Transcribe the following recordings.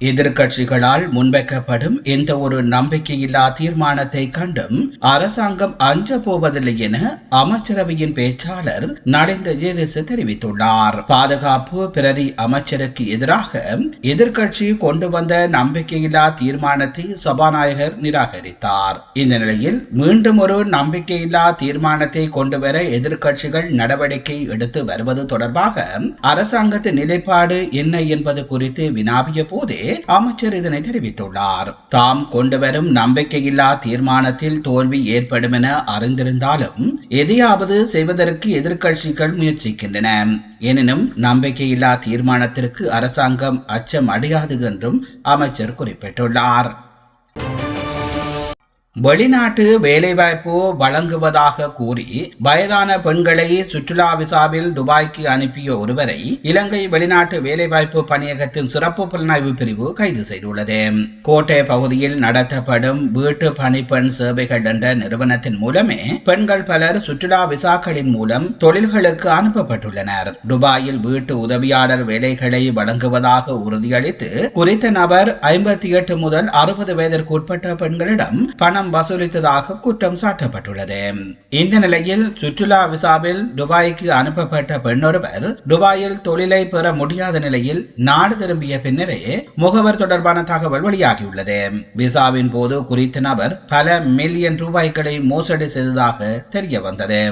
எதிர்க்கட்சிகளால் முன்வைக்கப்படும் எந்த ஒரு நம்பிக்கையில்லா தீர்மானத்தை கண்டும் அரசாங்கம் அஞ்ச போவதில்லை என அமைச்சரவையின் பேச்சாளர் நரேந்திர ஜேதிசு தெரிவித்துள்ளார். பாதுகாப்பு பிரதி அமைச்சருக்கு எதிராக எதிர்க்கட்சி கொண்டு வந்த நம்பிக்கையில்லா தீர்மானத்தை சபாநாயகர் நிராகரித்தார். இந்த நிலையில் மீண்டும் ஒரு நம்பிக்கையில்லா தீர்மானத்தை கொண்டு வர எதிர்க்கட்சிகள் நடவடிக்கை எடுத்து வருவது தொடர்பாக அரசாங்கத்தின் நிலைப்பாடு என்ன என்பது குறித்து வினாவிய போதே அமைச்சர் இதனை தெரிவித்துள்ளார். தாம் கொண்டுவரும் நம்பிக்கையில்லா தீர்மானத்தில் தோல்வி ஏற்படும் என அறிந்திருந்தாலும் எதையாவது செய்வதற்கு எதிர்க்கட்சிகள் முயற்சிக்கின்றன. எனினும் நம்பிக்கையில்லா தீர்மானத்திற்கு அரசாங்கம் அச்சம் அடையாது என்றும் அமைச்சர் குறிப்பிட்டுள்ளார். வெளிநாட்டு வேலைவாய்ப்பு வழங்குவதாக கூறி வயதான பெண்களை சுற்றுலா விசாவில் துபாய்க்கு அனுப்பிய ஒருவரை இலங்கை வெளிநாட்டு வேலைவாய்ப்பு பணியகத்தின் சிறப்பு புலனாய்வு பிரிவு கைது செய்துள்ளது. கோட்டை பகுதியில் நடத்தப்படும் வீட்டு பணிப்பெண் சேவைகள் என்ற நிறுவனத்தின் மூலமே பெண்கள் பலர் சுற்றுலா விசாக்களின் மூலம் தொழில்களுக்கு அனுப்பப்பட்டுள்ளனர். துபாயில் வீட்டு உதவியாளர் வேலைகளை வழங்குவதாக உறுதியளித்து குறித்த நபர் ஐம்பத்தி எட்டு முதல் அறுபது வயதிற்கு உட்பட்ட பெண்களிடம் பணம் பணம் வசூலித்ததாக குற்றம் சாட்டப்பட்டுள்ளது. இந்த நிலையில் சுற்றுலா விசாவில் துபாய்க்கு அனுப்பப்பட்ட பெண்ணொருவர் துபாயில் தொழிலை பெற முடியாத நிலையில் நாடு திரும்பிய பின்னரே முகவர் தொடர்பான தகவல் வெளியாகியுள்ளது. விசாவின் போது குறித்த நபர் பல மில்லியன் ரூபாய்களை மோசடி செய்ததாக தெரிய வந்தது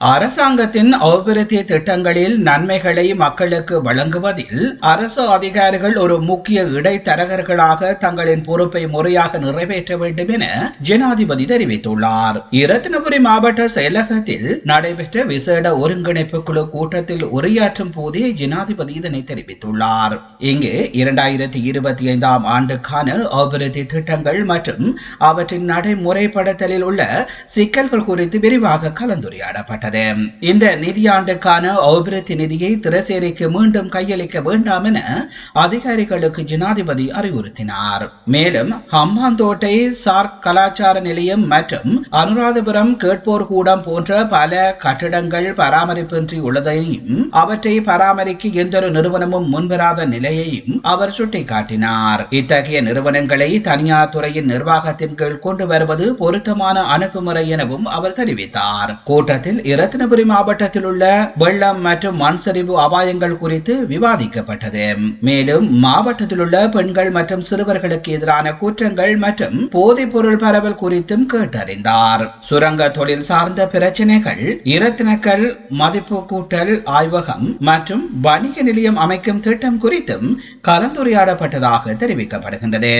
அரசாங்கத்தின் அபிவிருத்தி திட்டங்களில் நன்மைகளை மக்களுக்கு வழங்குவதில் அரசு அதிகாரிகள் ஒரு முக்கிய இடைத்தரகர்களாக தங்களின் பொறுப்பை முறையாக நிறைவேற்ற வேண்டும் என ஜனாதிபதி தெரிவித்துள்ளார். இரத்தினபுரி மாவட்ட செயலகத்தில் நடைபெற்ற விசேட ஒருங்கிணைப்பு குழு கூட்டத்தில் உரையாற்றும் போதே ஜனாதிபதி இதனை தெரிவித்துள்ளார். இங்கு இரண்டாயிரத்தி இருபத்தி ஐந்தாம் ஆண்டுக்கான அபிவிருத்தி திட்டங்கள் மற்றும் அவற்றின் நடைமுறைப்படுத்தலில் உள்ள சிக்கல்கள் குறித்து விரிவாக கலந்துரையாடப்பட்டது. தெரிவிக்கப்பட்டது. இந்த நிதியாண்டுக்கான அபிவிருத்தி நிதியை திரசேரிக்கு மீண்டும் கையளிக்க வேண்டாம் என அதிகாரிகளுக்கு ஜனாதிபதி அறிவுறுத்தினார். மேலும் ஹம்பாந்தோட்டை சார்க் கலாச்சார நிலையம் மற்றும் அனுராதபுரம் கேட்போர் கூடம் போன்ற பல கட்டிடங்கள் பராமரிப்பின்றி உள்ளதையும் அவற்றை பராமரிக்க எந்தொரு நிறுவனமும் முன்வராத நிலையையும் அவர் சுட்டிக்காட்டினார். இத்தகைய நிறுவனங்களை தனியார் துறையின் நிர்வாகத்தின் கீழ் கொண்டு வருவது பொருத்தமான அணுகுமுறை எனவும் அவர் தெரிவித்தார். கூட்டத்தில் இரத்தினபுரி மாவட்டத்தில் உள்ள வெள்ளம் மற்றும் மண் சரிவு அபாயங்கள் குறித்து விவாதிக்கப்பட்டது. மேலும் மாவட்டத்தில் உள்ள பெண்கள் மற்றும் சிறுவர்களுக்கு எதிரான குற்றங்கள் மற்றும் போதைப் பொருள் பரவல் குறித்தும் கேட்டறிந்தார். சுரங்க தொழில் சார்ந்த பிரச்சனைகள் இரத்தினக்கல் மதிப்பு கூட்டல் ஆய்வகம் மற்றும் வணிக நிலையம் அமைக்கும் திட்டம் குறித்தும் கலந்துரையாடப்பட்டதாக தெரிவிக்கப்படுகின்றது.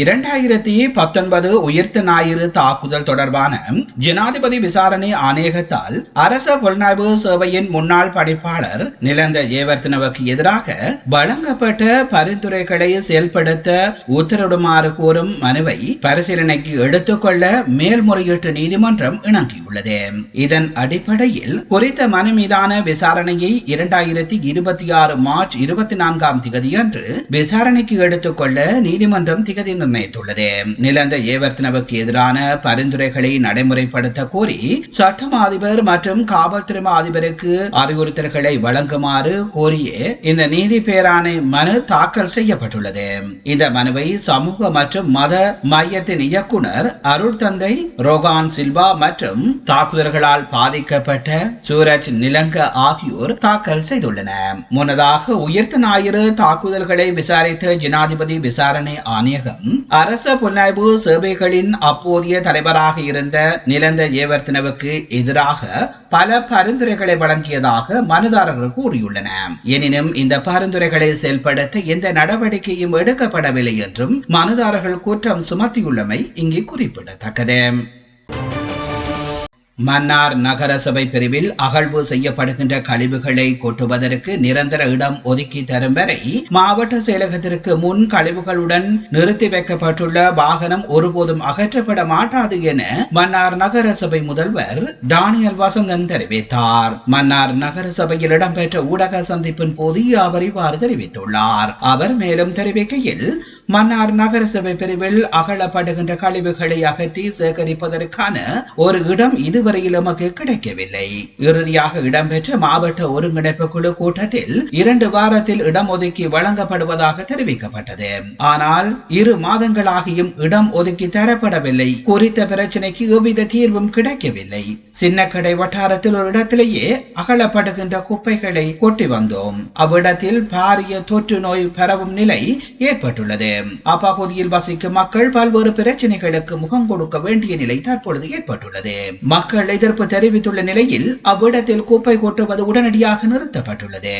இரண்டாயிரத்தி பத்தொன்பது உயிர்த்த ஞாயிறு தாக்குதல் தொடர்பான ஜனாதிபதி விசாரணை ஆணையகத்தால் அரச புலனாய்வு சேவையின் முன்னாள் பணிப்பாளர் நிலந்த ஜெயவர்த்தனவுக்கு எதிராக வழங்கப்பட்ட பரிந்துரைகளை செயல்படுத்த உத்தரவிடுமாறு கோரும் மனுவை பரிசீலனைக்கு எடுத்துக்கொள்ள மேல்முறையீட்டு நீதிமன்றம் இணங்கியுள்ளது. இதன் அடிப்படையில் குறித்த மனு மீதான விசாரணையை இரண்டாயிரத்தி இருபத்தி ஆறு மார்ச் இருபத்தி நான்காம் திகதியன்று விசாரணைக்கு எடுத்துக்கொள்ள நீதிமன்றம் திகதி நிர்ணயித்துள்ளது. நிலந்த ஏவர்த்தனவுக்கு எதிரான பரிந்துரைகளை நடைமுறைப்படுத்த கோரி சட்டம் அதிபர் மற்றும் காவல்துறை அதிபருக்கு அறிவுறுத்தல்களை வழங்குமாறு கோரிய இந்த நீதி பேராணை மனு தாக்கல் செய்யப்பட்டுள்ளது. இந்த மனுவை சமூக மற்றும் மத மையத்தின் இயக்குனர் அருள் தந்தை ரோகான் சில்வா மற்றும் தாக்குதல்களால் பாதிக்கப்பட்ட சூரஜ் நிலங்க ஆகியோர் தாக்கல் செய்துள்ளனர். முன்னதாக உயிர்த்த ஞாயிறு தாக்குதல்களை விசாரித்த ஜனாதிபதி விசாரணை ஆணையகம் அரச புலனாய்வு சேவைகளின் அப்போதைய தலைவராக இருந்த நிலந்த ஏவர்த்தனவுக்கு எதிராக பல பரிந்துரைகளை வழங்கியதாக மனுதாரர்கள் கூறியுள்ளனர் எனினும் இந்த பரிந்துரைகளை செயல்படுத்த எந்த நடவடிக்கையும் எடுக்கப்படவில்லை என்றும் மனுதாரர்கள் குற்றம் சுமத்தியுள்ளமை இங்கே குறிப்பிடத்தக்கது. மன்னார் நகரசபை பிரிவில் அகழ்வு செய்யப்படுகின்ற கழிவுகளை கொட்டுவதற்கு நிரந்தர இடம் ஒதுக்கி தரும் வரை மாவட்ட செயலகத்திற்கு முன் கழிவுகளுடன் நிறுத்தி வைக்கப்பட்டுள்ள வாகனம் ஒருபோதும் அகற்றப்பட மாட்டாது என மன்னார் நகரசபை முதல்வர் டானியல் வசந்தன் தெரிவித்தார். மன்னார் நகரசபையில் இடம்பெற்ற ஊடக சந்திப்பின் போது அவர் இவ்வாறு தெரிவித்துள்ளார். அவர் மேலும் தெரிவிக்கையில் மன்னார் நகரசபை பிரிவில் அகழப்படுகின்ற கழிவுகளை அகற்றி சேகரிப்பதற்கான ஒரு இடம் இதுவரையில் கிடைக்கவில்லை. இறுதியாக இடம்பெற்ற மாவட்ட ஒருங்கிணைப்பு குழு கூட்டத்தில் இரண்டு வாரத்தில் இடம் ஒதுக்கி வழங்கப்படுவதாக தெரிவிக்கப்பட்டது. ஆனால் இரு மாதங்களாகியும் இடம் ஒதுக்கி தரப்படவில்லை. குறித்த பிரச்சனைக்கு எவ்வித தீர்வும் கிடைக்கவில்லை. சின்னக்கடை வட்டாரத்தில் ஒரு இடத்திலேயே அகழப்படுகின்ற குப்பைகளை கொட்டி வந்தோம். அவ்விடத்தில் பாரிய தொற்று நோய் பரவும் நிலை ஏற்பட்டுள்ளது. அப்பகுதியில் வசிக்கும் மக்கள் பல்வேறு பிரச்சனைகளுக்கு முகம் கொடுக்க வேண்டிய நிலை தற்பொழுது ஏற்பட்டுள்ளது. மக்கள் எதிர்ப்பு தெரிவித்துள்ள நிலையில் அவ்விடத்தில் குப்பை கொட்டுவது உடனடியாக நிறுத்தப்பட்டுள்ளது.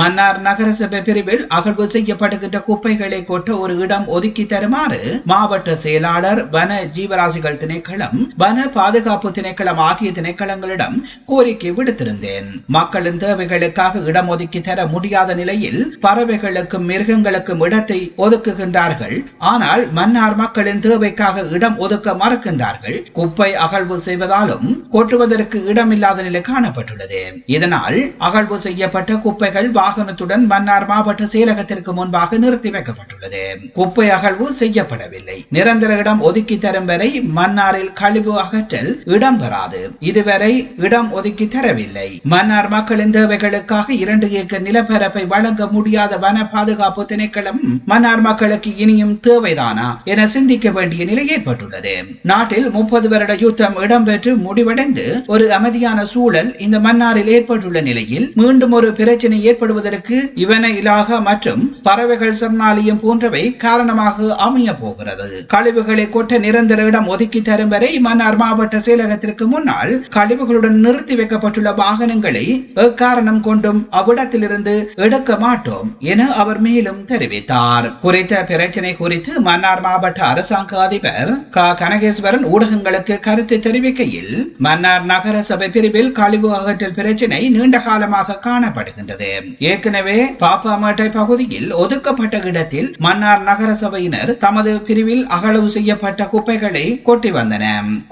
மன்னார் நகரசபை பிரிவில் அகழ்வு செய்யப்படுகின்ற குப்பைகளை கொட்ட ஒரு இடம் ஒதுக்கி தருமாறு மாவட்ட செயலாளர் வன ஜீவராசிகள் திணைக்களம் வன பாதுகாப்பு திணைக்களம் ஆகிய திணைக்களங்களிடம் கோரிக்கை விடுத்திருந்தேன். மக்களின் தேவைகளுக்காக இடம் ஒதுக்கி தர முடியாத நிலையில் பறவைகளுக்கும் மிருகங்களுக்கும் இடத்தை ஒதுக்குகின்ற ஒதுக்குகின்றார்கள் ஆனால் மன்னார் மக்களின் தேவைக்காக இடம் ஒதுக்க மறுக்கின்றார்கள். குப்பை அகழ்வு செய்வதாலும் கொட்டுவதற்கு இடமில்லாத நிலை காணப்பட்டுள்ளது. இதனால் அகழ்வு செய்யப்பட்ட குப்பைகள் வாகனத்துடன் மன்னார் மாவட்ட செயலகத்திற்கு முன்பாக நிறுத்தி வைக்கப்பட்டுள்ளது. குப்பை அகழ்வு செய்யப்படவில்லை. நிரந்தர இடம் ஒதுக்கி தரும் வரை மன்னாரில் கழிவு அகற்றல் இடம்பெறாது. இதுவரை இடம் ஒதுக்கி தரவில்லை. மன்னார் மக்களின் தேவைகளுக்காக இரண்டு ஏக்கர் நிலப்பரப்பை வழங்க முடியாத வன பாதுகாப்பு திணைக்களம் மன்னார் மக்களுக்கு இனியும் தேவைதானா என சிந்திக்க வேண்டிய நிலை ஏற்பட்டுள்ளது நாட்டில் முப்பது வருட யுத்தம் இடம்பெற்று முடிவடைந்து ஒரு அமைதியான சூழல் இந்த மன்னாரில் ஏற்பட்டுள்ள நிலையில் மீண்டும் ஒரு பிரச்சனை ஏற்படுவதற்கு இவன இலாகா மற்றும் பறவைகள் சரணாலயம் போன்றவை காரணமாக அமைய போகிறது. கழிவுகளை கொட்ட நிரந்தர இடம் ஒதுக்கி தரும் வரை மன்னார் மாவட்ட செயலகத்திற்கு முன்னால் கழிவுகளுடன் நிறுத்தி வைக்கப்பட்டுள்ள வாகனங்களை எக்காரணம் கொண்டும் அவ்விடத்திலிருந்து எடுக்க மாட்டோம் என அவர் மேலும் தெரிவித்தார். குறித்த பிரச்சனை குறித்து மன்னார் மாவட்ட அரசாங்க அதிபர் க. கனகேஸ்வரன் ஊடகங்களுக்கு கருத்து தெரிவிக்கையில் மன்னார் நகர சபை பிரிவில் கழிவு அகற்றல் பிரச்சனை நீண்ட காலமாக காணப்படுகின்றது. ஏற்கனவே பாப்பாமேட்டை பகுதியில் ஒதுக்கப்பட்ட இடத்தில் மன்னார் நகர சபையினர் தமது பிரிவில் அகலவு செய்யப்பட்ட குப்பைகளை கொட்டி வந்தன.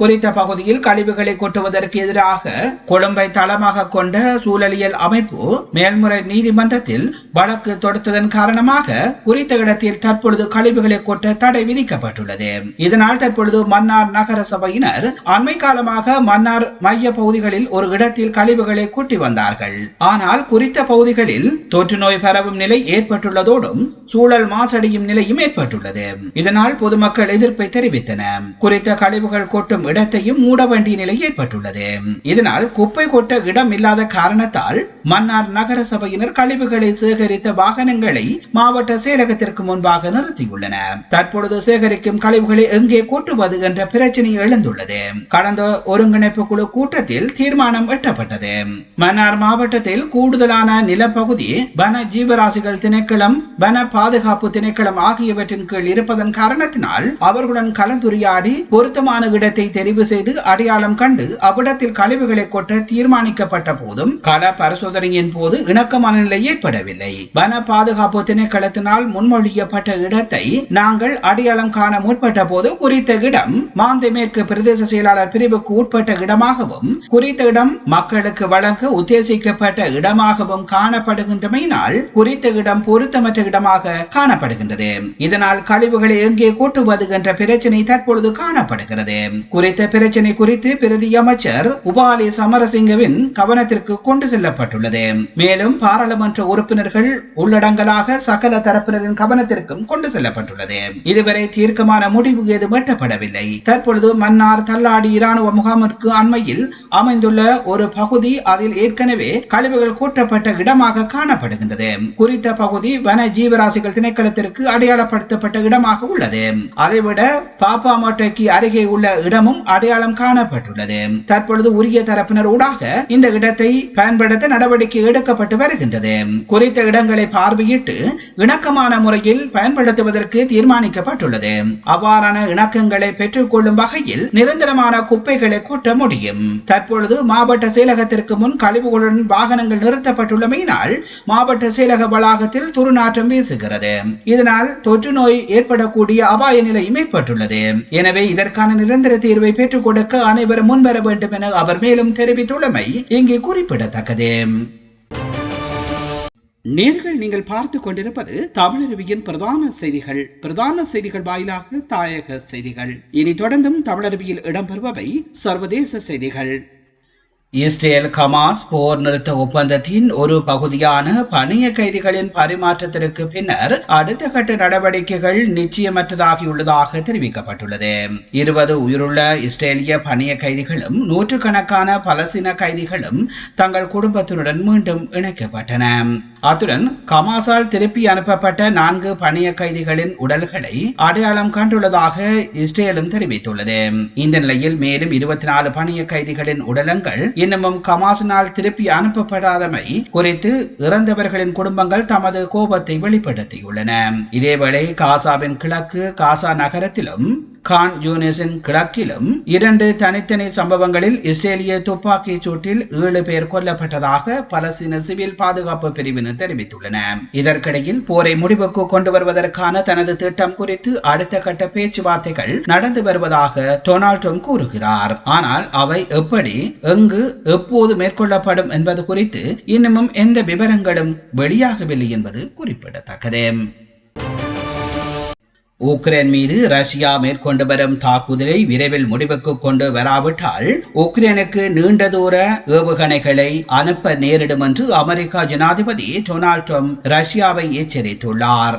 குறித்த பகுதியில் கழிவுகளை கொட்டுவதற்கு எதிராக கொழும்பை தளமாக கொண்ட சூழலியல் அமைப்பு மேல்முறை நீதிமன்றத்தில் வழக்கு தொடுத்ததன் காரணமாக குறித்த இடத்தில் தற்பொழுது தற்பொழுது கழிவுகளை கொட்ட தடை விதிக்கப்பட்டுள்ளது. இதனால் தற்பொழுது மன்னார் நகர சபையினர் அண்மை காலமாக மன்னார் மைய பகுதிகளில் ஒரு இடத்தில் கழிவுகளை கொட்டி வந்தார்கள். ஆனால் குறித்த பகுதிகளில் தொற்று நோய் பரவும் நிலை ஏற்பட்டுள்ளதோடும் சூழல் மாசடையும் நிலையும் ஏற்பட்டுள்ளது. இதனால் பொதுமக்கள் எதிர்ப்பை தெரிவித்தனர். குறித்த கழிவுகள் கொட்டும் இடத்தையும் மூட வேண்டிய நிலை ஏற்பட்டுள்ளது. இதனால் குப்பை கொட்ட இடம் இல்லாத காரணத்தால் மன்னார் நகர சபையினர் கழிவுகளை சேகரித்த வாகனங்களை மாவட்ட செயலகத்திற்கு முன்பாக நிறுத்தியுள்ளன. தற்பொழுது சேகரிக்கும் கழிவுகளை எங்கே கூட்டுவது என்ற பிரச்சனை எழுந்துள்ளது. கடந்த ஒருங்கிணைப்பு குழு கூட்டத்தில் தீர்மானம் எட்டப்பட்டது. மன்னார் மாவட்டத்தில் கூடுதலான நிலப்பகுதி வன ஜீவராசிகள் திணைக்களம் வன பாதுகாப்பு திணைக்களம் ஆகியவற்றின் கீழ் இருப்பதன் காரணத்தினால் அவர்களுடன் கலந்துரையாடி பொருத்தமான இடத்தை தெரிவு செய்து அடையாளம் கண்டு அவ்விடத்தில் கழிவுகளை கொட்ட தீர்மானிக்கப்பட்ட போதும் கள பரிசோதனையின் போது இணக்கமான நிலை ஏற்படவில்லை. வன பாதுகாப்பு திணைக்களத்தினால் முன்மொழியப்பட்ட இடத்தை நாங்கள் அடையாளம் காண முற்பட்ட போது குறித்த இடம் மாந்தை மேற்கு பிரதேச செயலாளர் பிரிவுக்கு உட்பட்ட இடமாகவும் குறித்த இடம் மக்களுக்கு வழங்க உத்தேசிக்கப்பட்ட இடமாகவும் காணப்படுகின்றமையினால் குறித்த இடம் பொருத்தமற்ற இடமாக காணப்படுகின்றது. இதனால் கழிவுகளை எங்கே கூட்டுவது என்ற பிரச்சனை தற்பொழுது காணப்படுகிறது. குறித்த பிரச்சனை குறித்து பிரதி அமைச்சர் உபாலி சமரசிங்கவின் கவனத்திற்கு கொண்டு செல்லப்பட்டுள்ளது. மேலும் பாராளுமன்ற உறுப்பினர்கள் உள்ளடங்கலாக சகல தரப்பினரின் கவனத்திற்கும் கொண்டு செல்லப்பட்டுள்ளது. இதுவரை தீர்க்கமான முடிவு ஏதும் எட்டப்படவில்லை. தற்பொழுது மன்னார் தள்ளாடி இராணுவ முகாமிற்கு அண்மையில் அமைந்துள்ள ஒரு பகுதி அதில் ஏற்கனவே கழிவுகள் கூட்டப்பட்ட இடமாக காணப்படுகின்றது. குறித்த பகுதி வன ஜீவராசிகள் திணைக்களத்திற்கு அடையாளப்படுத்தப்பட்ட இடமாக உள்ளது. அதைவிட பாப்பாமோட்டைக்கு அருகே உள்ள இடமும் அடையாளம் காணப்பட்டுள்ளது. தற்பொழுது உரிய தரப்பினர் ஊடாக இந்த இடத்தை பயன்படுத்த நடவடிக்கை எடுக்கப்பட்டு வருகின்றது. குறித்த இடங்களை பார்வையிட்டு இணக்கமான முறையில் பயன்படுத்துவதற்கு தீர்மானிக்கப்பட்டுள்ளது. அவ்வாறான இணக்கங்களை பெற்றுக்கொள்ளும் வகையில் நிரந்தரமான குப்பைகளை கூட்ட முடியும். தற்பொழுது மாவட்ட செயலகத்திற்கு முன் கழிவுகளுடன் வாகனங்கள் நிறுத்தப்பட்டுள்ளமையினால் மாவட்ட செயலக வளாகத்தில் துர்நாற்றம் வீசுகிறது. இதனால் தொற்று நோய் ஏற்படக்கூடிய அபாய நிலையும் ஏற்பட்டுள்ளது எனவே இதற்கான நிரந்தர தீர்வை பெற்றுக் கொடுக்க அனைவரும் முன்வர வேண்டும் என அவர் மேலும் தெரிவித்துள்ளமை இங்கே குறிப்பிடத்தக்கது. நேர்கள் நீங்கள் பார்த்து கொண்டிருப்பது தமிழருவியின் பிரதான செய்திகள். பிரதான செய்திகள் வாயிலாக தாயக செய்திகள். இனி தொடர்ந்தும் தமிழருவியில் இடம்பெறுபவை சர்வதேச செய்திகள். இஸ்ரேல் கமாஸ் போர் நிறுத்த ஒப்பந்தத்தின் ஒரு பகுதியான பணிய கைதிகளின் பரிமாற்றத்திற்கு பின்னர் அடுத்த கட்ட நடவடிக்கைகள் நிச்சயமற்றதாகியுள்ளதாக தெரிவிக்கப்பட்டுள்ளது. இருபது உயிருள்ள இஸ்ரேலிய பணிய கைதிகளும் நூற்றுக்கணக்கான பலசீன கைதிகளும் தங்கள் குடும்பத்தினுடன் மீண்டும் இணைக்கப்பட்டன. அத்துடன் கமாசால் திருப்பி அனுப்பப்பட்ட நான்கு பணிய கைதிகளின் உடல்களை அடையாளம் கண்டுள்ளதாக இஸ்ரேலும் தெரிவித்துள்ளது. இந்த நிலையில் மேலும் இருபத்தி நாலு பணிய கைதிகளின் உடலங்கள் இன்னமும் கமாசினால் திருப்பி அனுப்பப்படாதமை குறித்து இறந்தவர்களின் குடும்பங்கள் தமது கோபத்தை வெளிப்படுத்தியுள்ளன. இதேவேளை காசாவின் கிழக்கு காசா நகரத்திலும் கான் யூனிஸின் கிழக்கிலும் இரண்டு தனித்தனி சம்பவங்களில் இஸ்ரேலிய துப்பாக்கிச் சூட்டில் ஏழு பேர் கொல்லப்பட்டதாக பலஸ்தீன சிவில் பாதுகாப்பு பிரிவினர் தெரிவித்துள்ளன. இதற்கிடையில் போரை முடிவுக்கு கொண்டு வருவதற்கான தனது திட்டம் குறித்து அடுத்த கட்ட பேச்சுவார்த்தைகள் நடந்து வருவதாக டொனால்ட் ட்ரம்ப் கூறுகிறார். ஆனால் அவை எப்படி எங்கு எப்போது மேற்கொள்ளப்படும் என்பது குறித்து இன்னமும் எந்த விவரங்களும் வெளியாகவில்லை என்பது குறிப்பிடத்தக்கது. உக்ரைன் மீது ரஷ்யா மேற்கொண்டு வரும் தாக்குதலை விரைவில் முடிவுக்கு கொண்டு வராவிட்டால் உக்ரைனுக்கு நீண்ட தூர ஏவுகணைகளை அனுப்ப நேரிடும் என்று அமெரிக்கா ஜனாதிபதி டொனால்ட் ட்ரம்ப் ரஷ்யாவை எச்சரித்துள்ளார்.